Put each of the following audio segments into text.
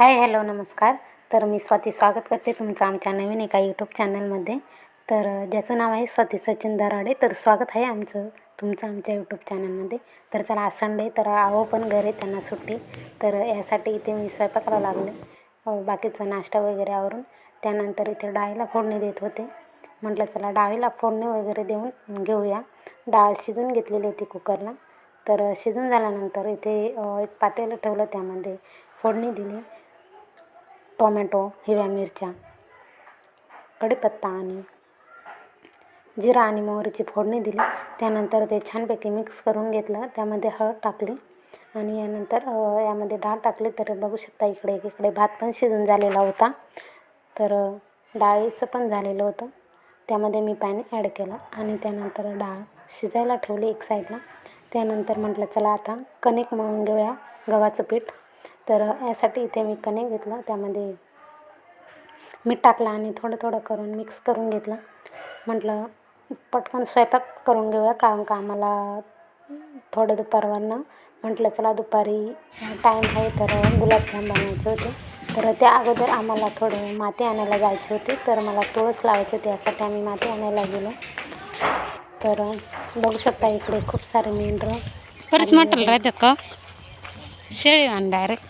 Hi hello नमस्कार. तर मी स्वाती स्वागत करते तुमचं आमच्या नवीन एका यूट्यूब चॅनलमध्ये तर ज्याचं नाव आहे स्वाती सचिन दराडे. तर स्वागत आहे आमचं तुमचं आमच्या यूट्यूब चॅनलमध्ये तर चला आज संडे तर आहो पण घरी त्यांना सुट्टी. तर यासाठी इथे मी स्वयंपाकाला लागले. बाकीचा नाश्ता वगैरे आवरून. त्यानंतर इथे डाळीला फोडणी देत होते. म्हटलं चला डाळीला फोडणी वगैरे देऊन घेऊया. डाळ शिजून घेतलेली होती कुकरला. तर शिजून झाल्यानंतर इथे एक पातेलं ठेवलं त्यामध्ये फोडणी दिली. टोमॅटो हिरव्या मिरच्या कढीपत्ता आणि जिरा आणि मोहरीची फोडणी दिली. त्यानंतर ते छानपैकी मिक्स करून घेतलं. त्यामध्ये हळद टाकली आणि यानंतर यामध्ये डाळ टाकली. तर बघू शकता इकडे इकडे भात पण शिजून झालेला होता. तर डाळीचं पण झालेलं होतं. त्यामध्ये मी पाणी ॲड केलं आणि त्यानंतर डाळ शिजायला ठेवली एक साईडला. त्यानंतर म्हटलं चला आता कणिक मळून घेऊया गव्हाचं पीठ. तर यासाठी इथे मी कणिक घेतलं त्यामध्ये मीठ टाकलं आणि थोडं थोडं करून मिक्स करून घेतलं. म्हटलं पटकन स्वयंपाक करून घेऊया कारण का आम्हाला थोडं दुपारवरनं म्हटलं चला दुपारी टाईम आहे तर गुलाबजाम बनवायचे होते. तर त्या अगोदर आम्हाला थोडं माती आणायला जायचे होते तर मला तुळस लावायची होती यासाठी आम्ही माती आणायला गेलो. तर बघू शकता इकडे खूप सारे मेंढरं बरेच मटण राहतात का? शेळी आण डायरेक्ट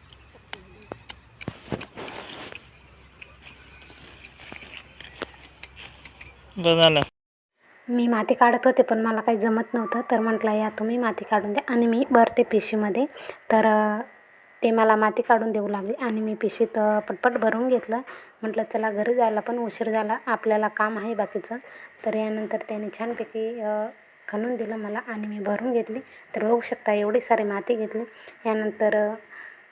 डायरेक्ट झालं. मी माती काढत होते पण मला काही जमत नव्हतं. तर म्हटलं या तुम्ही माती काढून द्या. आणि मी भरते पिशवीमध्ये तर ते मला माती काढून देऊ लागली आणि मी पिशवीत पटपट भरून घेतलं. म्हटलं चला घरी जायला पण उशीर झाला. आपल्याला काम आहे बाकीचं. तर यानंतर त्याने छानपैकी खणून दिलं मला आणि मी भरून घेतली. तर बघू शकता एवढी सारी माती घेतली. यानंतर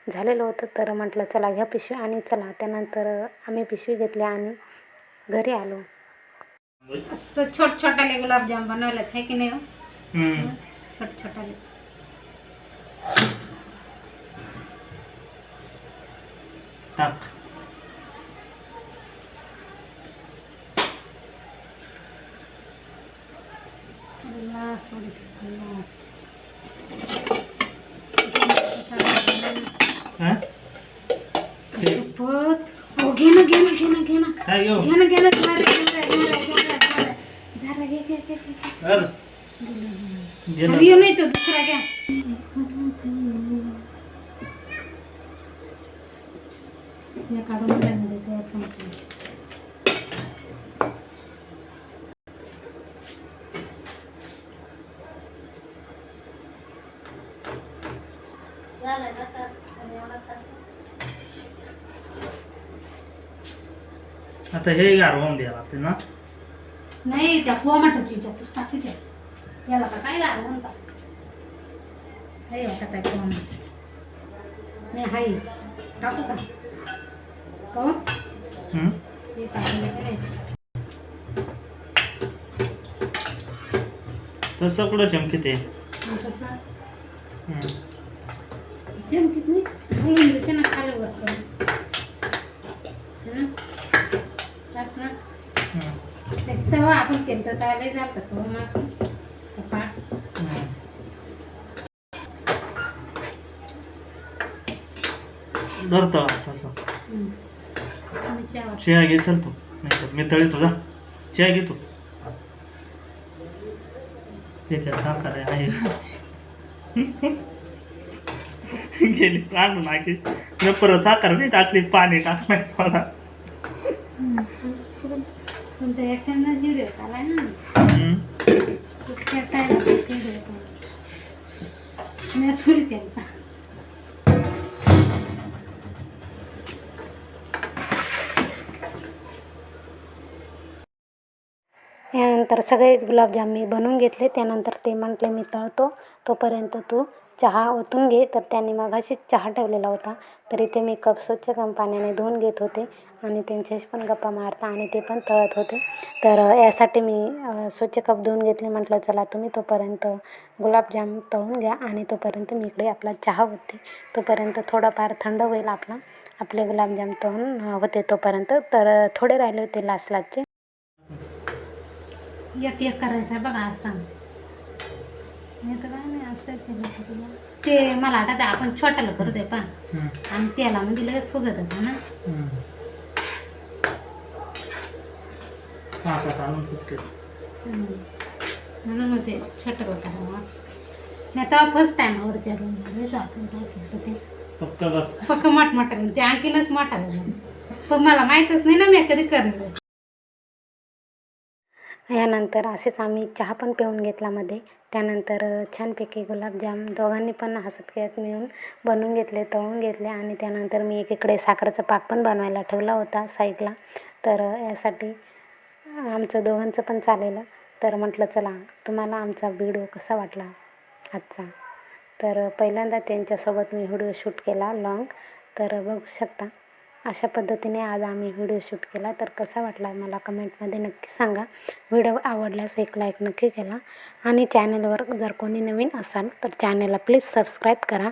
झालेलं होतं. तर म्हटलं चला घ्या पिशवी. आणि चला त्यानंतर आम्ही पिशवी घेतली आणि घरी आलो. असं छोट छोटाले गुलाबजाम बनवलेत आहे की नाही हो? हम्म. छोट छोटाले टाक अल्ला सोडी अल्ला. हा? शपथ. हो घे ना घे ना घे ना घे ना काय घेऊ घे ना घे ना घे ना, घे ना, घे ना, घे ना, घे ना. जरा घे घे घे घे, घे. कर. नाही तो दुसरा घ्या. या काढून टाकून देते आपण. आता हे गार होऊन द्या लागते ना? नाही त्या टोमॅटोची याच्यातच टाकी त्या याला का काय लागलं म्हणतात हाय आता काय टोमॅटो नाही हाय टाकू का हम्म. हे टाकून तसं कुठं चमकीत आहे तसं. चमकीत नाही घालून देते ना खाली वर करून हं? बस ना आपण केलं तर त्याला झालं हो मग पप्पा हम्म. धरतो तसं चहा घे चल तू. नाही तर मी तळी तुझा चहा घे तू. त्याच्यात साखर आहे गेली सांग नाकी मी परत साखर नाही टाकली पाणी टाकलं मला. तुमचा एकट्यांना व्हिडिओ आलाय ना. कुठच्या व्हिडिओ मी सुरू केला यानंतर सगळेच गुलाबजाम मी बनवून घेतले. त्यानंतर ते म्हटले मी तळतो. तोपर्यंत तू चहा ओतून घे. तर त्यांनी मगाशीच चहा ठेवलेला होता. तर इथे मी कप स्वच्छ कम पाण्याने धुवून घेत होते आणि त्यांच्याशी पण गप्पा मारता आणि ते पण तळत होते. तर यासाठी मी स्वच्छ कप धुवून घेतले. म्हटलं चला तुम्ही तोपर्यंत गुलाबजाम तळून घ्या आणि तोपर्यंत मी इकडे आपला चहा होते तोपर्यंत थोडाफार थंड होईल आपला. आपले गुलाबजाम तळून होते तोपर्यंत. तर थोडे राहिले होते लास्ट लास्टचे एक एक करायचं आहे बघा असं. मी तर काय नाही असं केलं होतं तुला. ते मला आठवतं आपण छोट्याला करू दे पा. आणि त्याला म्हणजे लगेच फुगत होतं ना. हम्म. म्हणून मग ते छोटं करावं नाही तेव्हा फर्स्ट टाइम वरच्या रूममध्ये आपण काय केलं ते. फक्त बस. फक्त मोठमोठं ते आणखीनच मोठा झाला पण मला माहीतच नाही ना मी कधी करणार यानंतर असेच आम्ही चहा पण पिऊन घेतला मध्ये. त्यानंतर छानपैकी गुलाबजाम दोघांनी पण हसत खेळत मिळून बनवून घेतले तळून घेतले आणि त्यानंतर मी एकीकडे साखरेचा पाक पण बनवायला ठेवला होता साईडला. तर यासाठी आमचं दोघांचं पण चालेलं. तर म्हटलं चला तुम्हाला आमचा व्हिडिओ कसा वाटला आजचा? तर पहिल्यांदा त्यांच्यासोबत मी व्हिडिओ शूट केला लॉंग तर बघू शकता. अशा पद्धतीने आज आम्ही व्हिडिओ शूट केला. तर कसा वाटला मला कमेंटमध्ये नक्की सांगा. व्हिडिओ आवडल्यास एक लाईक नक्की केला आणि चॅनलवर जर कोणी नवीन असाल तर चॅनलला प्लीज सबस्क्राईब करा.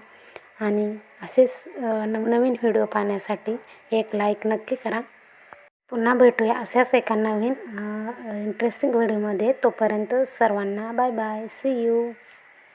आणि असेच नवनवीन व्हिडिओ पाहण्यासाठी एक लाईक नक्की करा. पुन्हा भेटूया अशाच एका नवीन इंटरेस्टिंग व्हिडिओमध्ये तोपर्यंत सर्वांना बाय बाय. C you